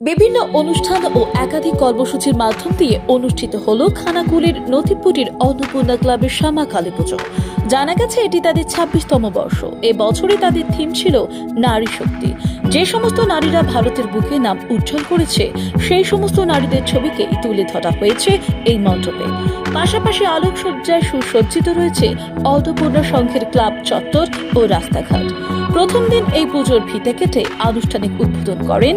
বিভিন্ন অনুষ্ঠান ও একাধিক কর্মসূচির মাধ্যম দিয়ে অনুষ্ঠিত হল খানাকুলের নথিপুটির অন্নপূর্ণা ক্লাবের শ্যামা কালী পুজো। জানা গেছে এটি তাদের ছাব্বিশতম বর্ষ। এ বছরে তাদের থিম ছিল নারী শক্তি। যে সমস্ত নারীরা ভারতের বুকে নাম উজ্জ্বল করেছে, সেই সমস্ত নারীদের ছবিকে তুলে ধরা হয়েছে এই মণ্ডপে। পাশাপাশি আলোকসজ্জায় সুসজ্জিত রয়েছে অন্নপূর্ণা সংঘের ক্লাব চত্বর ও রাস্তাঘাট। প্রথম দিন এই পুজোর ভিতে কেটে আনুষ্ঠানিক উদ্বোধন করেন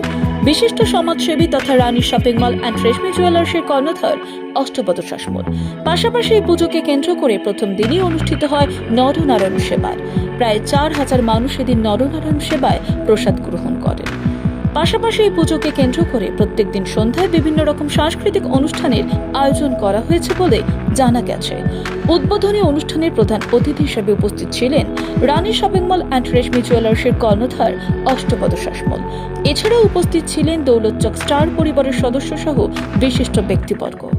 বিশিষ্ট সমাজসেবী তথা রানী শপিং মল অ্যান্ড রেশমি জুয়েলার্সের কর্ণধার অষ্টপদ শাসমল। পাশাপাশি এই পুজোকে কেন্দ্র করে প্রথম দিনই অনুষ্ঠিত হয় নরনারায়ণ সেবায় প্রায় চার হাজার মানুষ এদিন নরনারায়ণ সেবায় প্রসাদ গ্রহণ করেন। পাশাপাশি এই পুজোকে কেন্দ্র করে প্রত্যেক দিন সন্ধ্যায় বিভিন্ন রকম সাংস্কৃতিক অনুষ্ঠানের আয়োজন করা হয়েছে বলে জানা গেছে। উদ্বোধনী অনুষ্ঠানের প্রধান অতিথি হিসেবে উপস্থিত ছিলেন রানী শপিং মল অ্যান্ড রেশমি জুয়েলার্সের কর্ণধার অষ্টপদ শাসমল। এছাড়াও উপস্থিত ছিলেন দৌলতচক স্টার পরিবারের সদস্য সহ বিশিষ্ট ব্যক্তিবর্গ।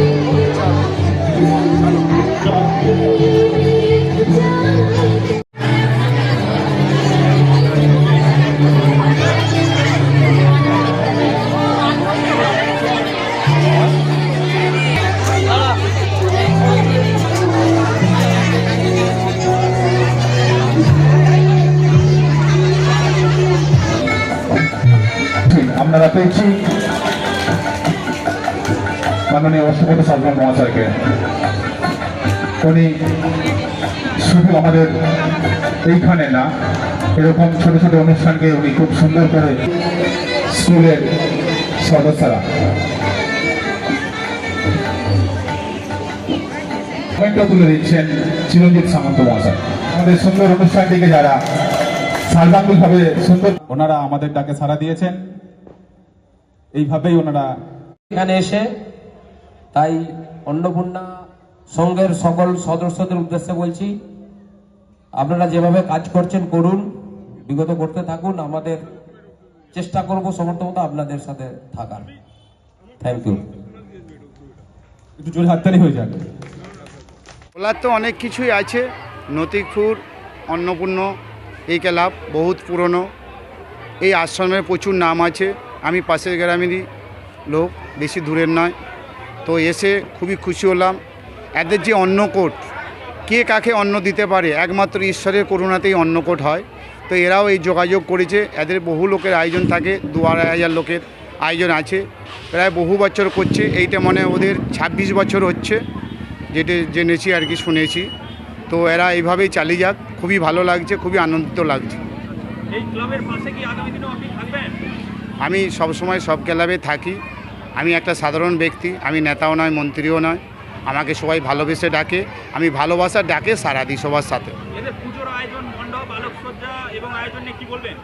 আপনারা পেয়েছি মাননীয় অষ্টপতি সালমান মহাশয়কে। উনি শুধু আমাদের এইখানে না, এরকম ছোট ছোট অনুষ্ঠানকে উনি খুব সুন্দর করে স্কুলের সদস্যরা। পয়েন্টটা তুলে দিচ্ছেন চিরঞ্জিত সামন্ত মহাশয়। আমাদের সুন্দর অনুষ্ঠানটিকে যারা সার্বাঙ্গিকভাবে সুন্দর ওনারা আমাদের ডাকে সাড়া দিয়েছেন। এইভাবেই ওনারা এখানে এসে তাই অন্নপূর্ণা সংঘের সকল সদস্যদের উদ্দেশ্যে বলছি, আপনারা যেভাবে কাজ করছেন করুন, বিগত করতে থাকুন, আমাদের চেষ্টা করব সমর্থমতো আপনাদের সাথে থাকার। থ্যাংক ইউ একটু জোরে হাততালি হয়ে যান বলার তো অনেক কিছুই আছে নতিপুর অন্নপূর্ণ, এই ক্লাব, বহুত পুরনো, এই আশ্রমের প্রচুর নাম আছে। আমি পাশের গ্রামেরই লোক, বেশি দূরের নয়। তো এসে খুবই খুশি হলাম। এদের যে অন্নকোট, কে কাকে অন্ন দিতে পারে? একমাত্র ঈশ্বরের করুণাতেই অন্নকোট হয়। তো এরাও এই যোগাযোগ করেছে। এদের বহু লোকের আয়োজন থাকে, দু আড়াই হাজার লোকের আয়োজন আছে। প্রায় বহু বছর করছে। এইটা মনে ওদের ছাব্বিশ বছর হচ্ছে। যেটা জেনেছি আর কি, শুনেছি। তো এরা এইভাবেই চালিয়ে যাক। খুবই ভালো লাগছে, খুবই আনন্দিত লাগছে। এই ক্লাবের পাশে কি আগামী আপনি থাকবেন? আমি সবসময় সব ক্লাবে থাকি। আমি একটা সাধারণ ব্যক্তি আমি নেতাও নয় মন্ত্রীও নয়। আমাকে সবাই ভালোবেসে ডাকে। আমি ভালোবাসা ডাকে সারা দিই সবার সাথে। এদের পুজোর আয়োজন মণ্ডপ আলোকসজ্জা এবং আয়োজন নিয়ে কি বলবেন?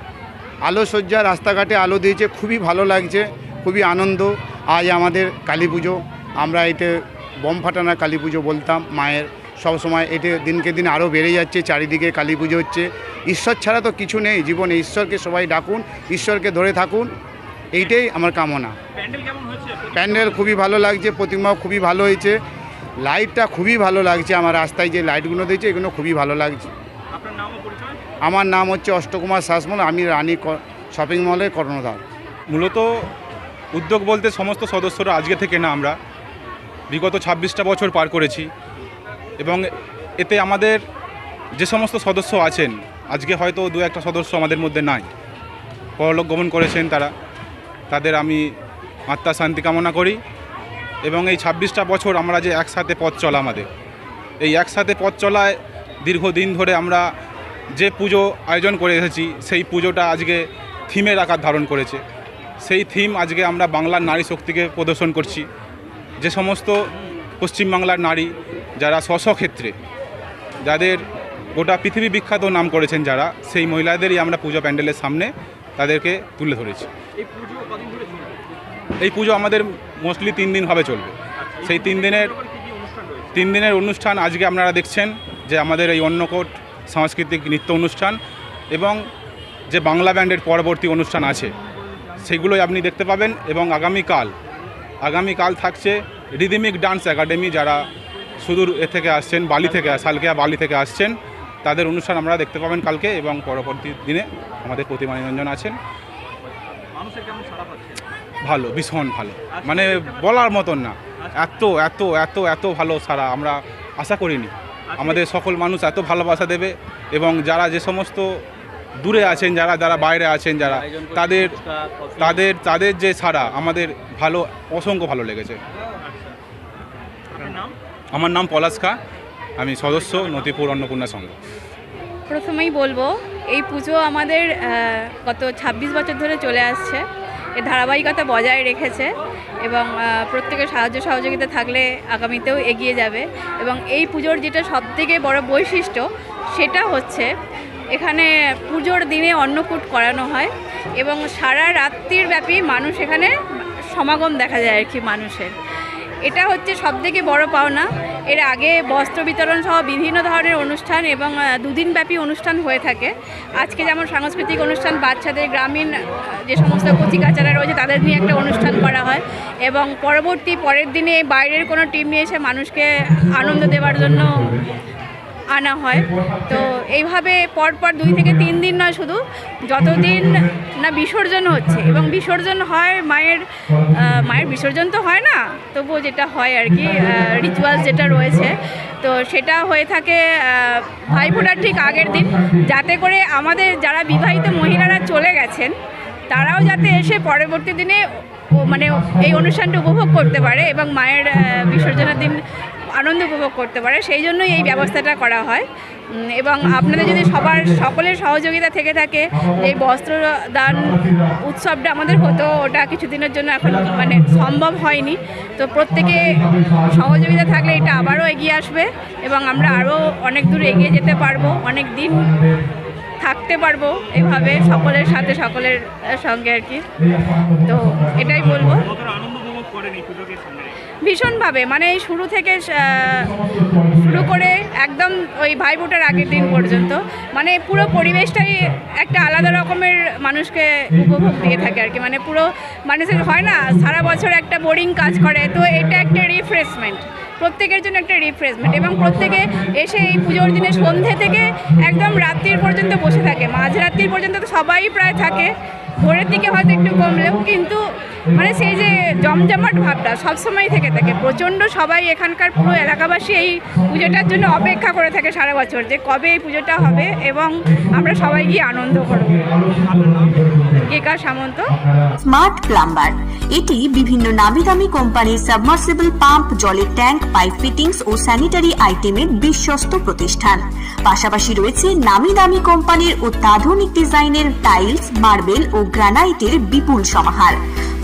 আলো সজ্জা রাস্তাঘাটে আলো দিয়েছে খুবই ভালো লাগছে খুবই আনন্দ। আজ আমাদের কালী পুজো আমরা এতে বোম ফাটানা কালী পুজো বলতাম মায়ের সব সময় এতে দিনকে দিন আরও বেড়ে যাচ্ছে চারিদিকে কালী পুজো হচ্ছে। ঈশ্বর ছাড়া তো কিছু নেই জীবনে ঈশ্বরকে সবাই ডাকুন ঈশ্বরকে ধরে থাকুন এইটাই আমার কামনা। প্যান্ডেল কেমন হয়েছে? প্যান্ডেল খুবই ভালো লাগছে প্রতিমাও খুবই ভালো হয়েছে লাইটটা খুবই ভালো লাগছে আমার রাস্তায় যে লাইটগুলো দিয়েছে এগুলো খুবই ভালো লাগছে। আপনার নাম ও পরিচয়? আমার নাম হচ্ছে অষ্টকুমার শাসমল আমি রানী শপিং মলের কর্ণধার। মূলত উদ্যোগ বলতে সমস্ত সদস্যরা আজকে থেকে না আমরা বিগত ছাব্বিশটা বছর পার করেছি। এবং এতে আমাদের যে সমস্ত সদস্য আছেন, আজকে হয়তো দু একটা সদস্য আমাদের মধ্যে নাই। পরলোক গমন করেছেন তারা। তাদের আমি আত্মা শান্তি কামনা করি এবং এই ছাব্বিশটা বছর আমরা যে একসাথে পথ চলা আমাদের। এই একসাথে পথ চলায় দীর্ঘদিন ধরে আমরা যে পুজো আয়োজন করে এসেছি, সেই পুজোটা আজকে থিমের আকার ধারণ করেছে। সেই থিম আজকে আমরা বাংলার নারী শক্তিকে প্রদর্শন করছি। যে সমস্ত পশ্চিমবাংলার নারী যারা স্ব স্ব ক্ষেত্রে যাদের গোটা পৃথিবী বিখ্যাত নাম করেছেন যারা সেই মহিলাদেরই আমরা পুজো প্যান্ডেলের সামনে তাদেরকে তুলে ধরেছি। এই পুজো আমাদের মোস্টলি তিন দিনভাবে চলবে। সেই তিন দিনের তিন দিনের অনুষ্ঠান আজকে আপনারা দেখছেন যে আমাদের এই অন্নকোট সাংস্কৃতিক নৃত্য অনুষ্ঠান এবং যে বাংলা ব্যান্ডের পরবর্তী অনুষ্ঠান আছে সেগুলোই আপনি দেখতে পাবেন এবং আগামীকাল আগামীকাল থাকছে রিদিমিক ডান্স একাডেমি যারা সুদূর এ থেকে আসছেন বালি থেকে সালকিয়া বালি থেকে আসছেন তাদের অনুষ্ঠান আমরা দেখতে পাবেন কালকে এবং পরবর্তী দিনে আমাদের প্রতিমা নিরঞ্জন আছেন। ভালো ভীষণ ভালো। মানে বলার মতন না। এত এত এত এত ভালো সারা আমরা আশা করিনি। আমাদের সকল মানুষ এত ভালোবাসা দেবে এবং যারা যে সমস্ত দূরে আছেন যারা যারা বাইরে আছেন যারা তাদের তাদের তাদের যে সারা আমাদের ভালো অসংখ্য ভালো লেগেছে। আমার নাম পলাশ খা আমি সদস্য নতিপুর অন্নপূর্ণা সংঘ। প্রথমেই বলব, এই পুজো আমাদের গত ২৬ বছর ধরে চলে আসছে। এর ধারাবাহিকতা বজায় রেখেছে এবং প্রত্যেকের সাহায্য সহযোগিতা থাকলে আগামীতেও এগিয়ে যাবে এবং এই পুজোর যেটা সবথেকে বড় বৈশিষ্ট্য সেটা হচ্ছে এখানে পুজোর দিনে অন্নকূট করানো হয় এবং সারা রাত্রির ব্যাপী মানুষ এখানে সমাগম দেখা যায় আর কি মানুষের। এটা হচ্ছে সবথেকে বড় পাওনা। এর আগে বস্ত্র বিতরণ সহ বিভিন্ন ধরনের অনুষ্ঠান এবং দুদিনব্যাপী অনুষ্ঠান হয়ে থাকে। আজকে যেমন সাংস্কৃতিক অনুষ্ঠান, বাচ্চাদের গ্রামীণ যে সমস্ত কচিকাচারা রয়েছে তাদের নিয়ে একটা অনুষ্ঠান করা হয় এবং পরবর্তী পরের দিনে বাইরের কোনো টিম নিয়ে এসে মানুষকে আনন্দ দেওয়ার জন্য আনা হয়। তো এইভাবে পরপর দুই থেকে তিন দিন শুধু যতদিন না বিসর্জন হচ্ছে এবং বিসর্জন হয় মায়ের মায়ের বিসর্জন তো হয় না, তবুও যেটা হয় আর কি রিচুয়ালস যেটা রয়েছে, তো সেটা হয়ে থাকে ভাইফোঁটার ঠিক আগের দিন, যাতে করে আমাদের যারা বিবাহিত মহিলারা চলে গেছেন, তারাও যাতে এসে পরবর্তী দিনে মানে এই অনুষ্ঠানটা উপভোগ করতে পারে এবং মায়ের বিসর্জনের দিন আনন্দ উপভোগ করতে পারে, সেই জন্যই এই ব্যবস্থাটা করা হয়। এবং আপনাদের যদি সবার সকলের সহযোগিতা থেকে থাকে, যে বস্ত্র দান উৎসবটা আমাদের হতো, ওটা কিছুদিনের জন্য এখন মানে সম্ভব হয়নি। তো প্রত্যেকে সহযোগিতা থাকলে এটা আবারও এগিয়ে আসবে এবং আমরা আরও অনেক দূর এগিয়ে যেতে পারব, অনেক দিন থাকতে পারব এভাবে সকলের সাথে সকলের সঙ্গে আর কি। তো এটাই বলব। ভীষণভাবে মানে শুরু থেকে শুরু করে একদম ওই ভাইফোঁটার আগের দিন পর্যন্ত মানে পুরো পরিবেশটাই একটা আলাদা রকমের মানুষকে উপভোগ দিয়ে থাকে আর কি। মানে পুরো মানুষের হয় না, সারা বছর একটা বোরিং কাজ করে, তো এটা একটা রিফ্রেশমেন্ট প্রত্যেকের জন্য একটা রিফ্রেশমেন্ট এবং প্রত্যেকে এসে এই পুজোর দিনে সন্ধে থেকে একদম রাত্রির পর্যন্ত বসে থাকে। মাঝরাত্রির পর্যন্ত তো সবাই প্রায় থাকে, ভোরের দিকে হয়তো একটু কমলেও, কিন্তু মানে সেই যে জমজমাট ভাবটা সবসময় থেকে থাকে। প্রচণ্ড সবাই এখানকার পুরো এলাকাবাসী এই পুজোটার জন্য অপেক্ষা করে থাকে সারা বছর যে কবে এই পুজোটা হবে এবং আমরা সবাই গিয়ে আনন্দ করব। কেকা সামন্ত। স্মার্ট প্লাম্বার এটি বিভিন্ন নামি দামি কোম্পানির সাবমার্সিবল পাম্প জলের ট্যাঙ্ক পাইপ ফিটিংস ও স্যানিটারি আইটেমের বিশ্বস্ত প্রতিষ্ঠান। পাশাপাশি রয়েছে নামি দামি কোম্পানির অত্যাধুনিক ডিজাইনের টাইলস মার্বেল ও গ্রানাইটের বিপুল সমাহার।